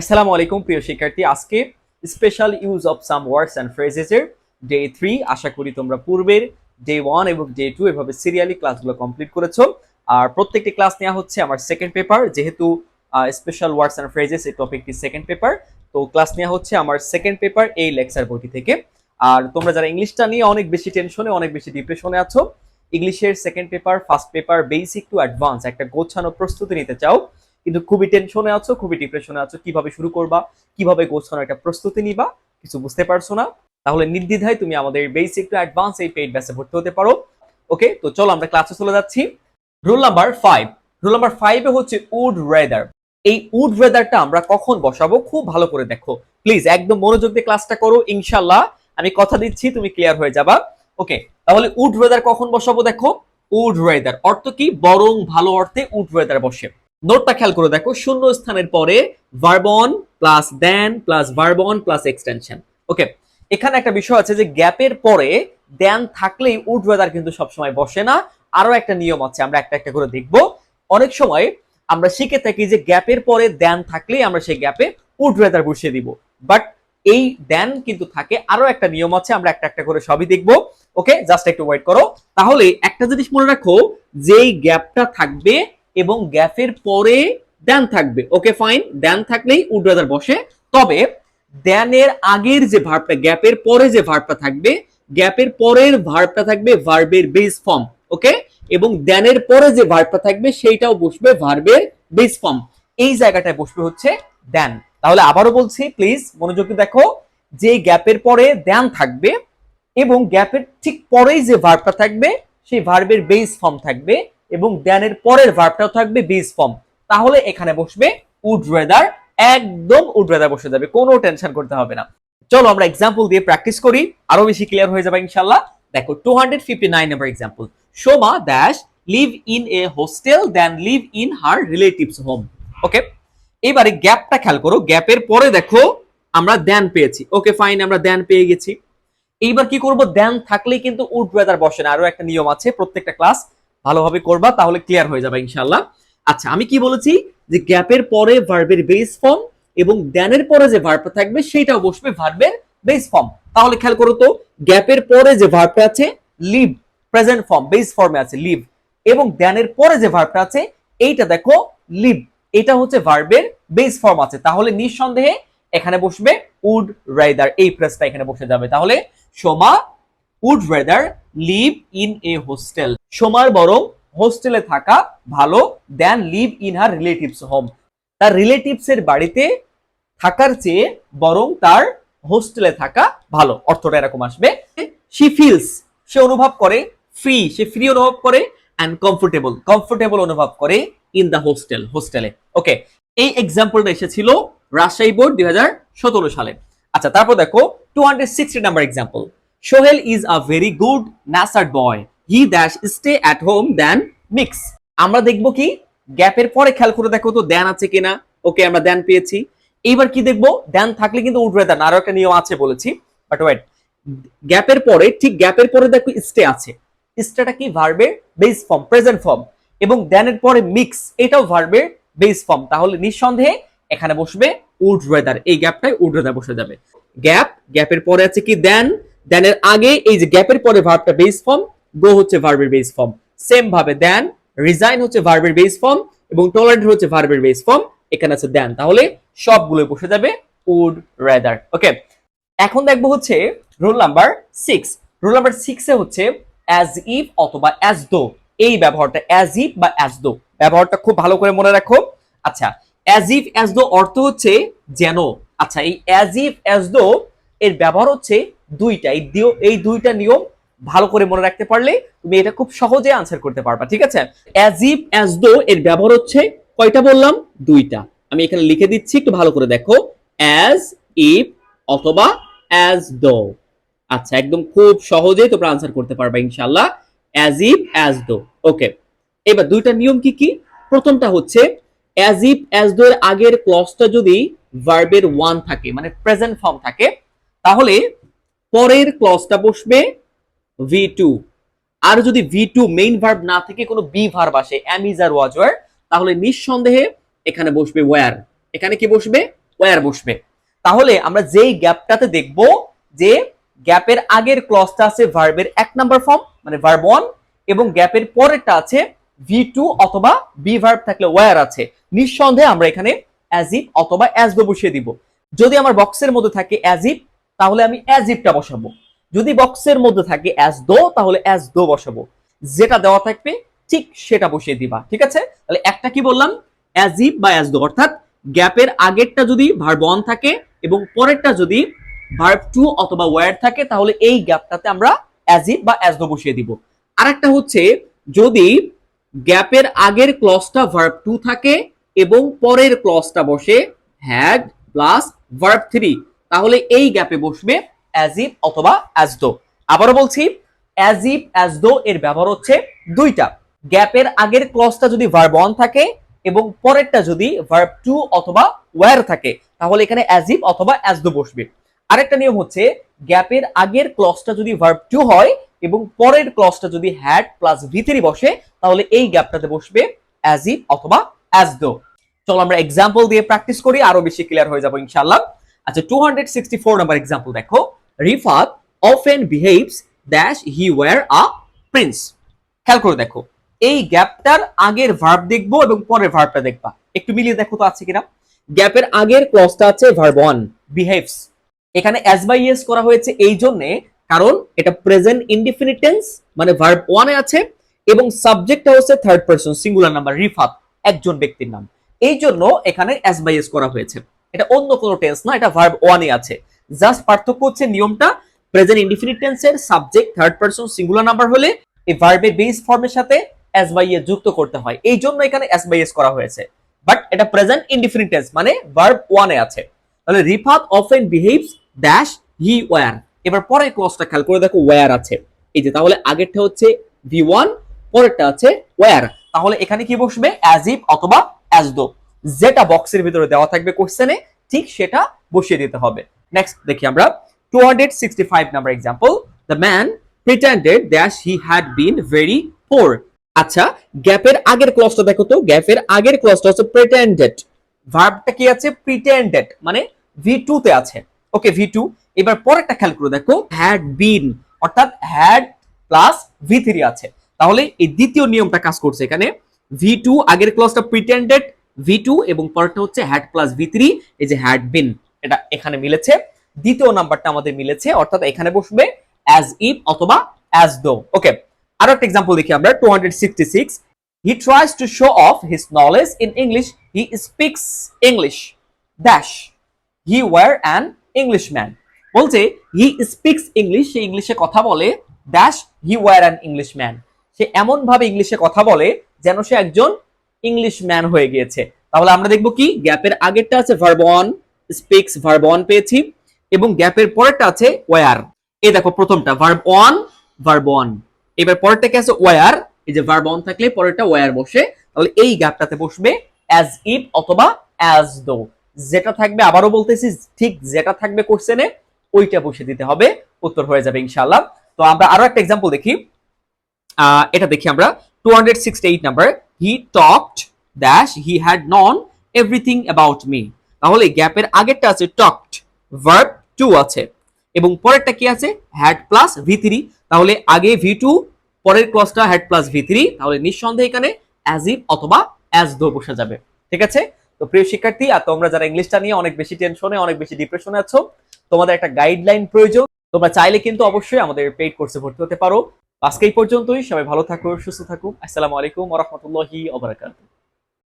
আসসালামু আলাইকুম, প্রিয় শিক্ষার্থী। আজকে special use of some words and phrases এর ডে থ্রি আশা করি তোমরা পূর্বের ডে ওয়ান এবং ডে টু এভাবে সিরিয়ালি ক্লাসগুলো কমপ্লিট করেছ। আর প্রত্যেকটি ক্লাস নেওয়া হচ্ছে আমার সেকেন্ড পেপার যেহেতু স্পেশাল ওয়ার্ডস অ্যান্ড ফ্রেজেস এই টপিকটি সেকেন্ড পেপার তো ক্লাস নেওয়া হচ্ছে আমার সেকেন্ড পেপার এই লেকচার বইটি থেকে। আর তোমরা যারা ইংলিশটা নিয়ে অনেক বেশি টেনশনে অনেক বেশি ডিপ্রেশনে আছো, ইংলিশের second paper first paper basic to advance একটা গোছানো প্রস্তুতি নিতে চাও কিন্তু খুবই টেনশনে আছো, খুবই ডিপ্রেশনে আছো, কীভাবে শুরু করবা, কীভাবে গোছানো একটা প্রস্তুতি নিবা, কিছু বুঝতে পারছ না? তাহলে নির্দ্বিধায় তুমি আমাদের বেসিক টু অ্যাডভান্স এই পেইড ব্যাচে ভর্তি হতে পারো। ওকে তো চলো আমরা ক্লাসে চলে যাচ্ছি। Rule number five rule number ফাইভে হচ্ছে উড ওয়েদার এই উড ওয়েদারটা আমরা কখন বসাবো? খুব ভালো করে দেখো। প্লিজ একদম মনোযোগ দিয়ে ক্লাসটা করো ইনশাল্লাহ আমি কথা দিচ্ছি, তুমি ক্লিয়ার হয়ে যাবা। ওকে তাহলে উড ওয়েদার কখন বসাবো দেখো? উড ওয়েদার অর্থ কি? বরং ভালো অর্থে উড ওয়েদার বসে। নোটটা খেয়াল করে দেখো, শূন্য স্থানের পরে verb one plus then plus verb one plus extension okay এখানে একটা বিষয় আছে যে গ্যাপের পরে দেন থাকলেই উড ওয়েদার কিন্তু সবসময় বসে না। আরও একটা নিয়ম আছে, আমরা একটা একটা করে দেখব। অনেক সময় আমরা শিখে থাকি যে গ্যাপের পরে দেন থাকলেই আমরা সেই গ্যাপে উড ওয়েদার বসিয়ে দিব। বাট এই দেন কিন্তু থাকে, আরও একটা নিয়ম আছে, আমরা একটা একটা করে সবই দেখব। ওকে জাস্ট একটু ওয়েট করো। তাহলে একটা জিনিস মনে রাখো, যেই গ্যাপটা থাকবে এবং গ্যাপের পরে দেন থাকবে। ওকে ফাইন দেন থাকলেই উড ওয়েদার বসে। তবে দেনের আগের যে ভার্বটা গ্যাপের পরে যে ভার্বটা থাকবে, গ্যাপের পরের ভার্বটা থাকবে ভার্বের বেস ফর্ম ওকে এবং দেনের পরে যে ভার্বটা থাকবে, সেইটাও বসবে ভার্বের বেস ফর্ম এই জায়গাটায় বসবে হচ্ছে দেন তাহলে আবারও বলছি প্লিজ মনোযোগ দেখো, যে গ্যাপের পরে দেন থাকবে এবং গ্যাপের ঠিক পরেই যে ভার্বটা থাকবে, সেই ভার্বের বেস ফর্ম থাকবে। এবং দেনের পরের ভার্বটাও থাকবে বেস ফর্ম তাহলে এখানে বসবে উড ওয়েদার একদম উড ওয়েদার বসে যাবে, কোনো টেনশন করতে হবে না। চলো আমরা এক্সাম্পল দিয়ে প্র্যাকটিস করি, আরও বেশি ক্লিয়ার হয়ে যাবে ইনশাল্লাহ দেখো two hundred fifty nine number example Soma dash live in a hostel then live in her relatives home okay এবারে গ্যাপটা খেয়াল করো গ্যাপের পরে দেখো আমরা দেন পেয়েছি। ওকে ফাইন আমরা দেন পেয়ে গেছি। এইবার কি করব? দেন থাকলেই কিন্তু উড ওয়েদার বসে না। আরও একটা নিয়ম আছে, প্রত্যেকটা ক্লাস ভালোভাবে করবা, তাহলে ক্লিয়ার হয়ে যাবে ইনশাল্লাহ আচ্ছা আমি কি বলেছি? যে গ্যাপের পরে ভার্বের বেস ফর্ম এবং দেনের পরে যে ভার্বটা থাকবে সেটাও বসবে ভার্বের বেস ফর্ম তাহলে খেয়াল করো তো গ্যাপের পরে যে ভার্বটা আছে লিভ প্রেজেন্ট ফর্ম বেস ফর্মে আছে লিভ এবং দেনের পরে যে ভার্বটা আছে, এইটা দেখো লিভ এটা হচ্ছে ভার্বের বেস ফর্ম আছে। তাহলে নিঃসন্দেহে এখানে বসবে উড রাইদার এই প্রেসটা এখানে বসে যাবে। তাহলে Soma would rather live in a hostel. সোমার বরং হোস্টেলে থাকা ভালো then live in her relatives home. তার রিলেটিভস এর বাড়িতে থাকার চেয়ে বরং তার হোস্টেলে থাকা ভালো। অর্থটা এরকম আসবে। শি ফিলস সে অনুভব করে ফ্রি সে ফ্রি অনুভব করে অ্যান্ড কমফোর্টেবল কমফোর্টেবল অনুভব করে ইন দ্য হোস্টেল হোস্টেলে ওকে এই এক্সাম্পলটা এসেছিল রাজশাহী বোর্ড দুই হাজার সতেরো সালে। আচ্ছা তারপর দেখো two hundred sixty number example Sohel is a very good natured boy he dash stay at home then mix আমরা দেখব কি? গ্যাপের পরে খেয়াল করে দেখো তো দেন আছে কিনা। ওকে আমরা দেন পেয়েছি। এইবার কি দেখব? দেন থাকলে কিন্তু উঠবে দেন। আরও একটা নিয়ম আছে বলেছি। বাট ওয়েট গ্যাপের পরে, ঠিক গ্যাপের পরে দেখো স্টে আছে। স্টেটা কি? ভার্বের বেস ফর্ম প্রেজেন্ট ফর্ম এবং দেনের পরে মিক্স এটাও ভার্বের বেস ফর্ম তাহলে নিঃসন্দেহে এখানে বসবে উড ওয়েদার এই গ্যাপটাই উড ওয়েদার বসে যাবে। গ্যাপ, গ্যাপের পরে আছে কি? দেন দেনের আগে এই যে গ্যাপের পরে ভার্বটা বেস ফর্ম গো হচ্ছে ভার্বের বেস ফর্ম সেম ভাবে দেন রিজাইন হচ্ছে ভার্বের বেস ফর্ম এবং টলারেন্ট হচ্ছে ভার্বের বেস ফর্ম এখানে আছে দেন তাহলে সবগুলো বসে যাবে উড রেদার ওকে এখন দেখব হচ্ছে rule number six rule number সিক্সে হচ্ছে অ্যাজ ইফ অথবা অ্যাজ দো এই ব্যবহারটা অ্যাজ ইফ বা অ্যাজ দো ব্যবহারটা খুব ভালো করে মনে রাখো। আচ্ছা অ্যাজ ইফ অ্যাজ দো অর্থ হচ্ছে যেন। আচ্ছা এই অ্যাজ ইফ অ্যাজ দো এর ব্যবহার হচ্ছে দুইটা এই দিও, এই দুইটা নিয়ম ভালো করে মনে রাখতে পারলে তুমি এটা খুব সহজে আনসার করতে পারবা, ঠিক আছে? অ্যাজ ইফ অ্যাজ দো এর ব্যবহার হচ্ছে কয়টা বললাম? দুইটা। আমি এখানে লিখে দিচ্ছি, একটু ভালো করে দেখো। অ্যাজ ইফ অথবা অ্যাজ দো আচ্ছা একদম খুব সহজেই তোমরা আনসার করতে পারবা, ইনশাআল্লাহ। অ্যাজ ইফ অ্যাজ দো ওকে এবার দুইটা নিয়ম কি কি? প্রথমটা হচ্ছে অ্যাজ ইফ অ্যাজ দো এর আগের ক্লজটা যদি ভার্বের ওয়ান থাকে মানে প্রেজেন্ট ফর্ম থাকে, তাহলে পরের ক্লজটা বসবে ভি টু আর যদি ভি টু মেইন ভার্ব না থেকে কোনো বি ভার্ব আসে am is are was were তাহলে নিঃসন্দেহে এখানে বসবে ওয়ার এখানে কি বসবে? ওয়ার বসবে। তাহলে আমরা যেই গ্যাপটাতে দেখব যে গ্যাপের আগের ক্লজটা আছে ভার্বের এক নাম্বার ফর্ম মানে ভার্ব ওয়ান এবং গ্যাপের পরেরটা আছে ভি টু অথবা বি ভার্ব থাকলে ওয়ার আছে। নিঃসন্দেহে আমরা এখানে অ্যাজ ইফ অথবা অ্যাজ বসিয়ে দিব। যদি আমার বক্সের মধ্যে থাকে অ্যাজ ইফ তাহলে আমি অ্যাজ ইফটা বসাবো। যদি বক্সের মধ্যে থাকে অ্যাজ দো তাহলে অ্যাজ দো বসাবো। যেটা দেওয়া থাকবে, ঠিক সেটা বসিয়ে দিবা, ঠিক আছে? তাহলে একটা কি বললাম? অ্যাজ ইফ বা অ্যাজ দো অর্থাৎ গ্যাপের আগেরটা যদি ভার্ব ওয়ান থাকে এবং পরেরটা যদি ভার্ব টু অথবা ওয়ার থাকে, তাহলে এই গ্যাপটাতে আমরা অ্যাজ ইফ বা অ্যাজ দো বসিয়ে দিব। আরেকটা হচ্ছে, যদি গ্যাপের আগের ক্লজটা ভার্ব টু থাকে এবং পরের ক্লজটা বসে হ্যাড প্লাস ভার্ব থ্রি তাহলে এই গ্যাপে বসবে অ্যাজ ইফ অথবা অ্যাজ দো আবারও বলছি অ্যাজ ইফ অ্যাজ দো এর ব্যবহার হচ্ছে দুইটা। গ্যাপের আগের ক্লজটা যদি ভার্ব ওয়ান থাকে এবং পরেরটা যদি ভার্ব টু অথবা ওয়ার থাকে, তাহলে এখানে অ্যাজ ইফ অথবা অ্যাজ দো বসবে। আরেকটা নিয়ম হচ্ছে গ্যাপের আগের ক্লসটা যদি ভার্ব টু হয় এবং পরের ক্লসটা যদি হ্যাড প্লাস ভিতরি বসে, তাহলে এই গ্যাপটাতে বসবে অ্যাজ ইফ অথবা অ্যাজ দো চলো আমরা এক্সাম্পল দিয়ে প্র্যাকটিস করি, আরও বেশি ক্লিয়ার হয়ে যাব ইনশাআল্লাহ। আচ্ছা two hundred sixty four number example দেখো। রিফাত অফেন বিহেভস দ্যাশ হি ওয়ার আ প্রিন্স খেয়াল করে দেখো, এই গ্যাপটার আগের ভার্ব দেখব এবং পরের ভার্বটা দেখবা। একটু মিলিয়ে দেখো তো আছে কিনা? গ্যাপের আগের ক্লজটা আছে ভার্ব ওয়ান বিহেভস এখানে অ্যাজ বাই ইয়েস করা হয়েছে এই জন্যে, কারণ এটা প্রেজেন্ট ইনডিফিনিট টেন্স মানে ভার্ব ওয়ানে আছে, এবং সাবজেক্টটা হচ্ছে third person singular number Rifat, একজন ব্যক্তির নাম। এই জন্য এখানে অ্যাজ বাই এস করা হয়েছে। এটা অন্য কোনো টেন্স না, এটা ভার্ব ওয়ানে আছে। জাস্ট পার্থক্য হচ্ছে নিয়মটা প্রেজেন্ট ইনডিফিনিট টেন্সের subject third person singular number হলে এই ভার্বের বেস ফর্মের সাথে অ্যাজ বাই এ যুক্ত করতে হয়। এই জন্য এখানে অ্যাজ বাই এস করা হয়েছে। বাট এটা প্রেজেন্ট ইনডিফিনিট টেন্স মানে ভার্ব ওয়ানে আছে। তাহলে Rifat often behaves dash he were এবার পরের ক্লজটা খেয়াল করে দেখো ওয়ার আছে। এই যে, তাহলে আগেরটা হচ্ছে ভি ওয়ান পরেরটা আছে ওয়ার তাহলে এখানে কি বসবে? অ্যাজ ইফ অথবা অ্যাজ দো যেটা বক্সের ভিতরে দেওয়া থাকবে কোশ্চেনে ঠিক সেটা বসিয়ে দিতে হবে। নেক্সট দেখি আমরা। 265 number example the man pretended that he had been very poor আচ্ছা গ্যাপের আগের ক্লজটা দেখো তো। গ্যাপের আগের ক্লজটা হচ্ছে প্রিটেন্ডেড ভার্বটা কি আছে? প্রিটেন্ডেড মানে ভি টু তে আছে। ওকে ভি টু এবার পরেরটা খেয়াল করে দেখো। হ্যাড বিন অর্থাৎ হ্যাড প্লাস ভি থ্রি আছে। তাহলে এই দ্বিতীয় নিয়মটা কাজ করছে এখানে। ভি টু আগের ক্লজটা প্রিটেন্ডেড ভি টু এবং পরেরটা হচ্ছে হ্যাড প্লাস ভি থ্রি এই যে হ্যাড বিন এটা এখানে মিলেছে। দ্বিতীয় নাম্বারটা আমাদের মিলেছে, অর্থাৎ এখানে বসবে অ্যাজ ইফ অথবা অ্যাজ দো ওকে আরও একটা এক্সাম্পল দেখি আমরা 266 he tries to show off his knowledge in English he speaks English dash he were an English man বলছে হি স্পিক্স ইংলিশ সে ইংলিশে কথা বলে dash he were an English man সে এমন ভাবে ইংলিশে কথা বলে, যেন সে একজন ইংলিশ ম্যান হয়ে গিয়েছে। তাহলে আমরা দেখব কি? গ্যাপের আগেরটা আছে verb one speaks verb one পেয়েছি। এবং গ্যাপের পরেরটা আছে ওয়ার এই দেখো প্রথমটা ভার্ব অন ভার্ব ওয়ান এবার পরেরটা কি আছে? ওয়ার এই যে ভার্ব ওয়ান থাকলে পরেরটা ওয়ার বসে। তাহলে এই গ্যাপটাতে বসবে অ্যাজ ইফ অথবা অ্যাজ দো যেটা থাকবে, আবারও বলতেছি, ঠিক যেটা থাকবে কোশ্চেনে ওইটা বসে দিতে হবে। উত্তর হয়ে যাবে ইনশাআল্লাহ। তো আমরা আরও একটা এক্সাম্পল দেখি। এটা দেখি আমরা। 268 number he talked dash he had known everything about me তাহলে গ্যাপের আগেরটা আছে টকড ভার্ব টু আছে। এবং পরেরটা কি আছে? হ্যাড প্লাস ভি থ্রি তাহলে আগে ভি টু পরের ক্লসটা হ্যাড প্লাস ভি থ্রি তাহলে নিঃসন্দেহে এখানে অ্যাজ ইফ অথবা অ্যাজ দো বসে যাবে। ঠিক আছে? তো প্রিয় শিক্ষার্থী, আর তোমরা যারা ইংলিশটা নিয়ে অনেক বেশি টেনশনে অনেক বেশি ডিপ্রেশনে আছো, তোমাদের একটা গাইডলাইন প্রয়োজন। তোমরা চাইলে কিন্তু অবশ্যই আমাদের পেইড কোর্সে ভর্তি হতে পারো। আজকে এই পর্যন্তই সবাই ভালো থাকো সুস্থ থাকুক আসসালামু আলাইকুম ওয়া রাহমাতুল্লাহি ওয়া বারাকাতুহু।